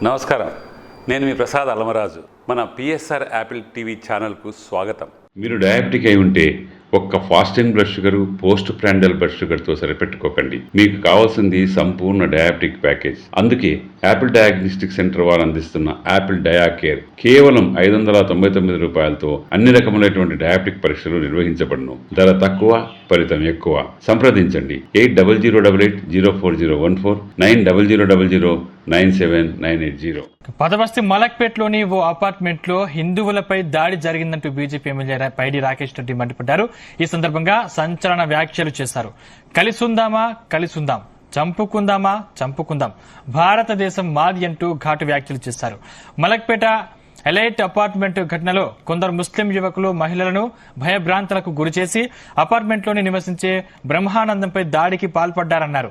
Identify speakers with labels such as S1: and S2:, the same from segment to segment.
S1: నమస్కారం. నేను మీ ప్రసాద్ అలమరాజు. మన పిఎస్ఆర్ యాపిల్ టీవీ ఛానల్కు స్వాగతం.
S2: మీరు డయాబెటిక్ అయి ఉంటే ఒక్క fasting blood sugar post prandial blood షుగర్తో సరిపెట్టుకోకండి మీకు కావాల్సింది సంపూర్ణ డయాబెటిక్ ప్యాకేజ్. అందుకే యాపిల్ డయాగ్నోస్టిక్ సెంటర్ వారు అందిస్తున్న యాపిల్ డయాకేర్ కేవలం ఐదు వందల తొంభై తొమ్మిది రూపాయలతో అన్ని రకములైనటువంటి డయాబెటిక్ పరీక్షలు నిర్వహించబడును. ధర తక్కువ ఫలితం ఎక్కువ. సంప్రదించండి. Eight double zero double eight zero four zero one four nine double zero double zero nine seven nine eight zero.
S3: పదవస్తి మలక్పేట్లోని ఓ అపార్ట్మెంట్లో హిందువులపై దాడి జరిగిందంటూ బీజేపీ ఎమ్మెల్యే పైడి రాకేష్ రెడ్డి మండిపడ్డారు. ఈ సందర్భంగా సంచలన వ్యాఖ్యలు చేశారు. కలిసుందామా? కలిసుందాం. చంపుకుందామా? చంపుకుందాం. భారతదేశం మాది అంటూ ఘాటు వ్యాఖ్యలు చేశారు. మలక్పేట ఎలైట్ అపార్ట్మెంట్ ఘటనలో కొందరు ముస్లిం యువకులు మహిళలను భయభ్రాంతులకు గురిచేసి అపార్ట్మెంట్లోని నివసించే బ్రహ్మానందంపై దాడికి పాల్పడ్డారన్నారు.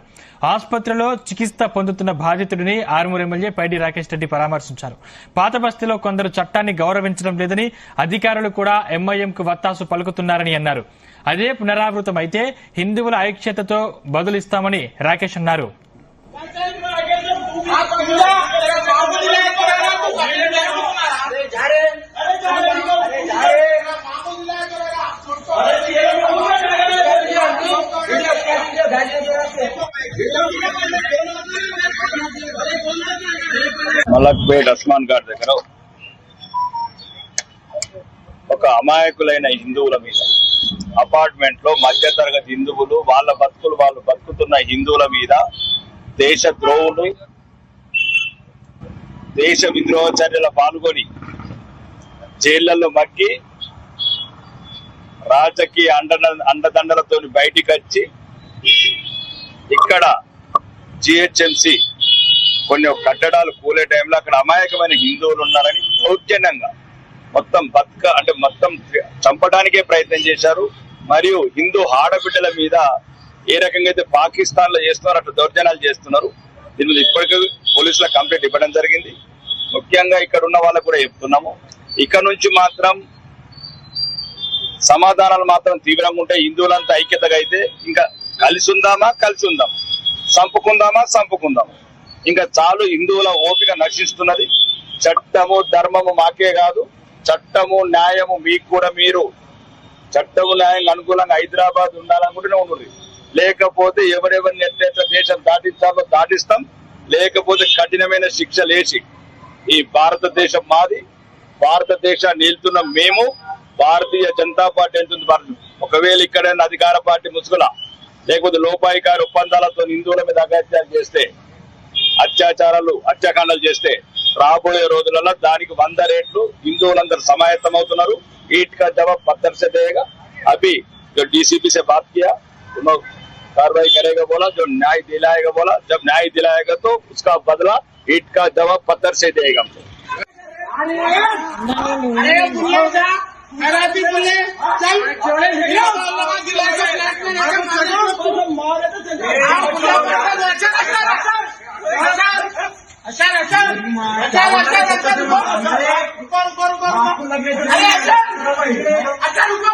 S3: ఆసుపత్రిలో చికిత్స పొందుతున్న బాధితుడిని ఆరుమూరు ఎమ్మెల్యే పైడి రాకేష్ రెడ్డి పరామర్శించారు. పాత బస్తీలో కొందరు చట్టాన్ని గౌరవించడం లేదని అధికారులు కూడా ఎంఐఎంకు వత్తాసు పలుకుతున్నారని అన్నారు. అదే పునరావృతం అయితే హిందువుల ఐక్యతతో బదులిస్తామని రాకేష్ అన్నారు.
S4: మలక్పేట్ అస్మాన్ ఘాట్ దగ్గర ఒక అమాయకులైన హిందువుల మీద అపార్ట్మెంట్లో మధ్య తరగతి హిందువులు వాళ్ళ బతుకులు వాళ్ళు బతుకుతున్న హిందువుల మీద దేశ ద్రోహులు దేశ విద్రోహ చర్యల పాల్గొని జైళ్ళలో మగ్గి రాజకీయ అండ అండదండలతో బయటికి వచ్చి ఇక్కడ జిహెచ్ఎంసి కొన్ని కట్టడాలు కూలే టైంలో అక్కడ అమాయకమైన హిందువులు ఉన్నారని దౌర్జన్యంగా మొత్తం బతుక అంటే మొత్తం చంపడానికే ప్రయత్నం చేశారు. మరియు హిందూ ఆడబిడ్డల మీద ఏ రకంగా అయితే పాకిస్తాన్లో చేస్తున్నారు అట్లా దౌర్జన్యాలు చేస్తున్నారు. దీని ఇప్పటికీ పోలీసుల కంప్లైంట్ ఇవ్వడం జరిగింది. ముఖ్యంగా ఇక్కడ ఉన్న వాళ్ళకు కూడా చెప్తున్నాము. ఇక్కడ నుంచి మాత్రం సమాధానాలు మాత్రం తీవ్రంగా ఉంటాయి. హిందువులంతా ఐక్యతగా అయితే ఇంకా కలిసి ఉందామా? కలిసి ఉందాం. చంపుకుందామా? చంపుకుందామా ఇంకా చాలు హిందువుల ఓపిక నశిస్తున్నది. చట్టము ధర్మము మాకే కాదు. చట్టము న్యాయము మీకు కూడా మీరు. చట్టము న్యాయం అనుకూలంగా హైదరాబాద్ ఉండాలనుకుంటూనే ఉండరు లేకపోతే ఎవరెవరిని ఎట్లెట్ల దేశం దాటిస్తామో దాటిస్తాం. లేకపోతే కఠినమైన శిక్ష లేచి. ఈ భారతదేశం మాది. భారతదేశాన్ని నిలుతున్న మేము భారతీయ జనతా పార్టీ వెళ్తుంది భారత ఒకవేళ ఇక్కడైనా అధికార పార్టీ ముసుగుల. లేకపోతే లోపాయికారి ఒప్పందాలతో హిందువుల మీద అగత్యాలు చేస్తే అత్యాచారాలు హత్యాకాండాలు చేస్తే రాబోయే రోజులలో దానికి వంద రేట్లు హిందువులందరూ సమాయత్తం అవుతున్నారు ईट का जवाब पत्थर से देगा अभी जो डीसीपी से बात किया उन्होंने कार्रवाई करेगा बोला जो न्याय दिलाएगा बोला जब न्याय दिलाएगा तो उसका बदला ईट का जवाब पत्थर से देगा हमको
S5: अरे दुनिया जा मेरा भी बोले चल అరే అట్లా